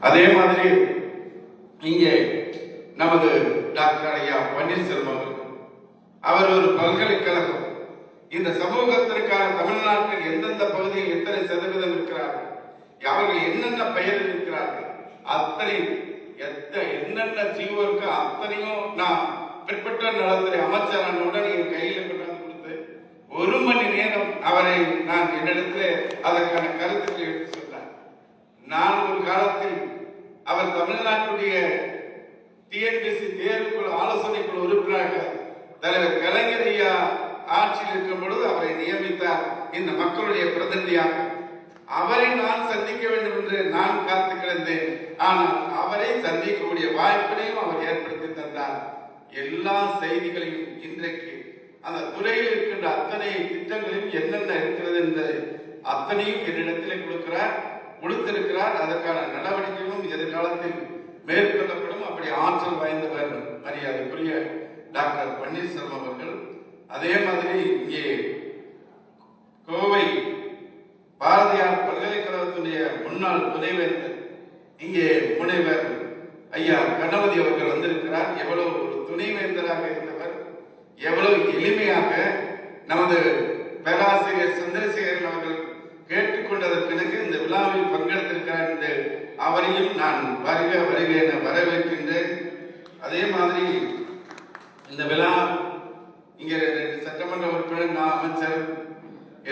அதே மாதிரி இங்கே நமது டாக்டர் ஐயா பன்னீர்செல்வம் அவர் ஒரு பல்கலைக்கழகம். இந்த சமூகத்திற்கான தமிழ்நாட்டில் எந்தெந்த பகுதியில் எத்தனை சதவீதம் இருக்கிறார்கள் அவர்கள் என்னென்ன பெயர் இருக்கிறார்கள்? அத்தனை எத்த என்னென்ன ஜீவோ அத்தனையும் நான் பிற்பட்ட நலத்துறை அமைச்சரானவுடன் என் கையில் கொண்டாந்து கொடுத்து ஒரு மணி நேரம் அவரை நான் என்னிடத்தில் அதற்கான கருத்துக்களை எடுத்து சொன்னேன் நான் ஒரு காலத்தில் அவர் தமிழ்நாட்டுடைய டிஎன்பிசி தேர்வுக்குழு ஆலோசனை குழு உறுப்பினராக தலைவர் கலைஞர் ஐயா ஆட்சியில் இருக்கும் பொழுது அவரை நியமித்தார். இந்த மக்களுடைய பிரதிநிதியாக அவரை நான் சந்திக்க வேண்டும் என்று நான் காத்து கிடந்தேன். ஆனால் அவரை சந்திக்கக்கூடிய வாய்ப்பினையும் அவர் ஏற்படுத்தி தந்தார். எல்லா செய்திகளையும் இன்றைக்கு அந்த துறையில் இருக்கின்ற அத்தனை திட்டங்களையும் என்னென்ன இருக்கிறது என்பதை அத்தனையும் என்னிடத்திலே கொடுக்கிறார். கொடுத்திருக்கிறார். அதற்கான நடவடிக்கைகளும் எதிர்காலத்தில் மேற்கொள்ளப்படும். அப்படி ஆற்றல் வாய்ந்தவர் மரியாதைக்குரிய டாக்டர் பன்னீர்செல்வம் அவர்கள் அதே மாதிரி இங்கே கோவை பாரதியார் பல்கலைக்கழகத்துடைய முன்னாள் துணைவேந்தர் இங்கே முனைவர் ஐயா கணபதி அவர்கள் வந்திருக்கிறார். எவ்வளவு ஒரு துணைவேந்தராக இருந்தவர் எவ்வளவு எளிமையாக நமது பேராசிரியர் சந்திரசேகரன் அவர்கள் கேட்டுக்கொண்டதற்கு பிறகு இந்த விழாவில் பங்கெடுத்திருக்கிறார் என்று அவரையும் நான் வருக வருக என வரவேற்கின்றேன். அதே மாதிரி இந்த விழா இங்கே சட்டமன்ற உறுப்பினர் நான் அமைச்சர்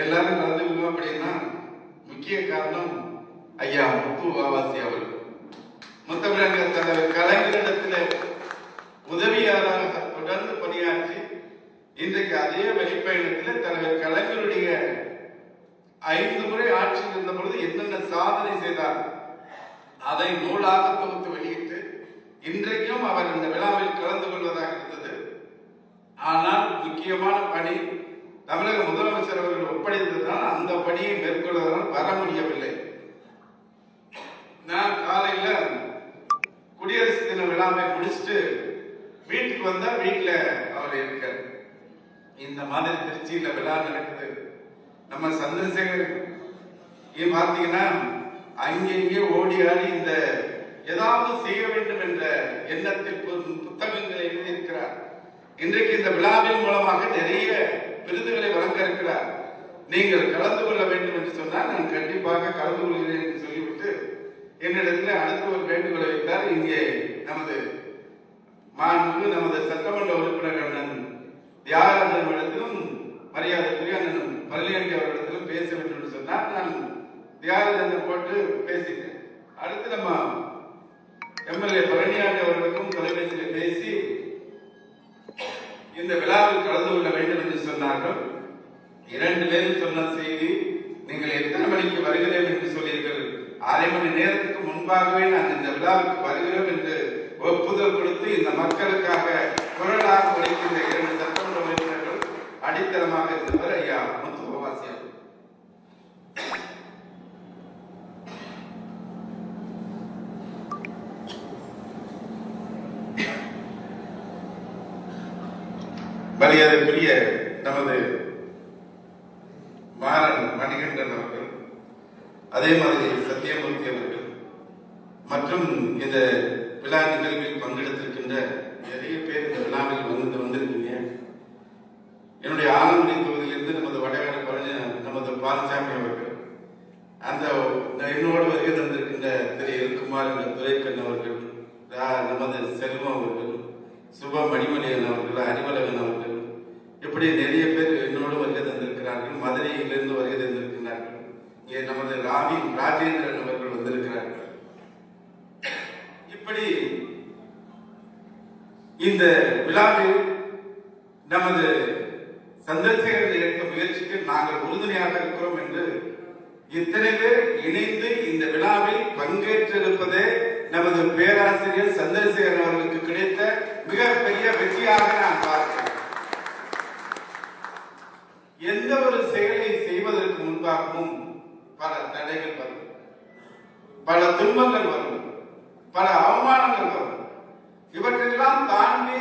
எல்லாரும் கலந்து அப்படின்னா முக்கிய காரணம் ஐயா முத்து வாவாசி அவர்கள். முத்தமிழக தலைவர் ஆட்சியில் இருந்த பொழுது என்னென்ன சாதனை செய்தார்? அதை நூலாக தொகுத்து வெளியிட்டு இன்றைக்கும் அவர் இந்த விழாவில் கலந்து கொள்வதாக இருந்தது. ஆனால் முக்கியமான பணி தமிழக முதலமைச்சர் அவர்கள் ஒப்படைத்ததால் அந்த பணியை மேற்கொள்வதால் வர முடியவில்லை. நான் காலையில குடியரசு தின விழாவை முடிச்சுட்டு வீட்டுக்கு வந்தா வீட்டுல அவர் இருக்க இந்த மாதிரி திருச்சியில விழா நடக்குது. நம்ம சந்திரசேகர் இங்கே பார்த்தீங்கன்னா அங்கங்கே ஓடி ஆடி இந்த ஏதாவது செய்ய வேண்டும் என்ற எண்ணத்தில் புத்தகங்களை எழுதியிருக்கிறார். இன்றைக்கு இந்த விழாவின் மூலமாக நிறைய விருதுகளை வழங்க இருக்கிறார். நீங்கள் கலந்து கொள்ள வேண்டும் என்று சொன்னால் நான் கண்டிப்பாக கலந்து கொள்கிறேன் என்று சொல்லிவிட்டு என்னிடத்தில் அடுத்த ஒரு வேண்டுகோளை வைத்தார். இங்கே நமது மாண்பு நமது சட்டமன்ற உறுப்பினர் அண்ணன் தியாகராஜன் இடத்திலும் மரியாதைக்குரிய அண்ணன் பழனியாண்டி அவரிடத்திலும் பேச வேண்டும் என்று சொன்னார் நான் தியாகராஜன் போட்டு பேசிட்டேன். அடுத்து நம்ம எம்எல்ஏ பழனியாண்டி அவர்களுக்கும் தொலைபேசியில் பேசி இந்த விழாவில் கலந்து கொள்ள வேண்டும் என்று சொன்னார்கள். இரண்டு பேரும் சொன்ன செய்தி நீங்கள் எத்தனை மணிக்கு வருகிறேன் என்று சொன்னீர்கள். அரை மணி நேரத்துக்கு முன்பாகவே நான் இந்த விழாவுக்கு வருகிறோம் என்று ஒப்புதல் கொடுத்து இந்த மக்களுக்காக குரலாக உழைக்கின்ற இரண்டு சட்டமன்ற உறுப்பினர்கள் அடித்தளமாக இருந்தவர் ஐயா முத்துவாசியம் மரியாதைக்குரிய நமது மாறன் மணிகண்டன் அவர்கள் அதே மாதிரி சத்யமூர்த்தி அவர்கள் மற்றும் இந்த விழா நிகழ்வில் பங்கெடுத்திருக்கின்ற நிறைய பேர் இந்த விழாவில் வந்து வந்திருக்கீங்க. என்னுடைய ஆலங்குடி தொகுதியிலிருந்து நமது வடகர பழனி நமது பாலசாமி அவர்கள் அந்த என்னோடு வருகை தந்திருக்கின்ற திரு எல்குமார் என்ற துரைக்கண் அவர்கள் ரா- நமது செல்வம் அவர்கள் சுப மணிமணியன் அவர்கள் அறிவழகன் அவர்கள் இப்படி நிறைய பேர் என்னோடு வருகை தந்திருக்கிறார்கள் மதுரையிலிருந்து வருகை தந்திருக்கிறார்கள் இங்கே நமது ராவி ராஜேந்திரன் அவர்கள் வந்திருக்கிறார்கள். இப்படி இந்த விழாவில் நமது சந்திரசேகரன் எடுத்த முயற்சிக்கு நாங்கள் உறுதுணையாக இருக்கிறோம் என்று இத்தனை பேர் இணைந்து இந்த விழாவில் பங்கேற்றிருப்பதே நமது பேராசிரியர் சந்திரசேகரன் அவர்களுக்கு கிடைத்த மிகப்பெரிய வெற்றியாக நான் பார்க்கிறேன். எந்த ஒரு செயலை செய்வதற்கு முன்பாகவும் பல துன்பங்கள் வரும் பல அவமானங்கள் வரும். இவற்றெல்லாம் தாண்டி